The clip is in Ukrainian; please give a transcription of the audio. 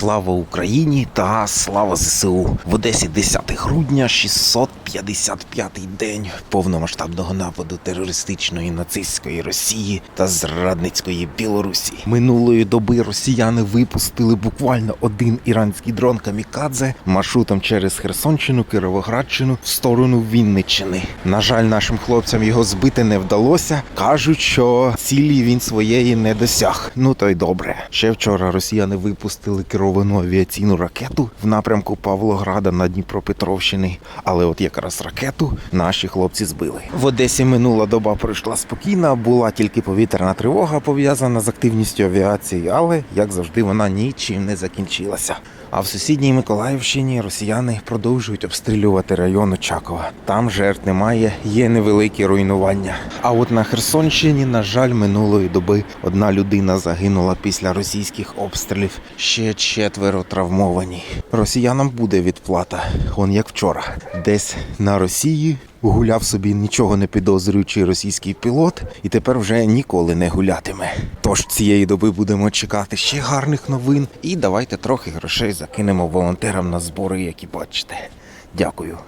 Слава Україні та слава ЗСУ в Одесі 10 грудня, 655-й день повномасштабного нападу терористичної нацистської Росії та зрадницької Білорусі. Минулої доби росіяни випустили буквально один іранський дрон камікадзе маршрутом через Херсонщину, Кировоградщину в сторону Вінниччини. На жаль, нашим хлопцям його збити не вдалося. кажуть, що цілі він своєї не досяг. Ну то й добре. Ще вчора росіяни випустили керовану авіаційну ракету в напрямку Павлограда на Дніпропетровщини. Але от якраз ракету наші хлопці збили. В Одесі минула доба пройшла спокійна, була тільки повітряна тривога пов'язана з активністю авіації, але як завжди вона нічим не закінчилася. А в сусідній Миколаївщині росіяни продовжують обстрілювати район Очакова. Там жертв немає, є невеликі руйнування. А от на Херсонщині, на жаль, минулої доби одна людина загинула після російських обстрілів. Ще четверо травмовані. Росіянам буде відплата. Он як вчора, десь на Росії. Гуляв собі нічого не підозрюючий російський пілот, і тепер вже ніколи не гулятиме. Тож цієї доби будемо чекати ще гарних новин, і давайте трохи грошей закинемо волонтерам на збори, які бачите. Дякую.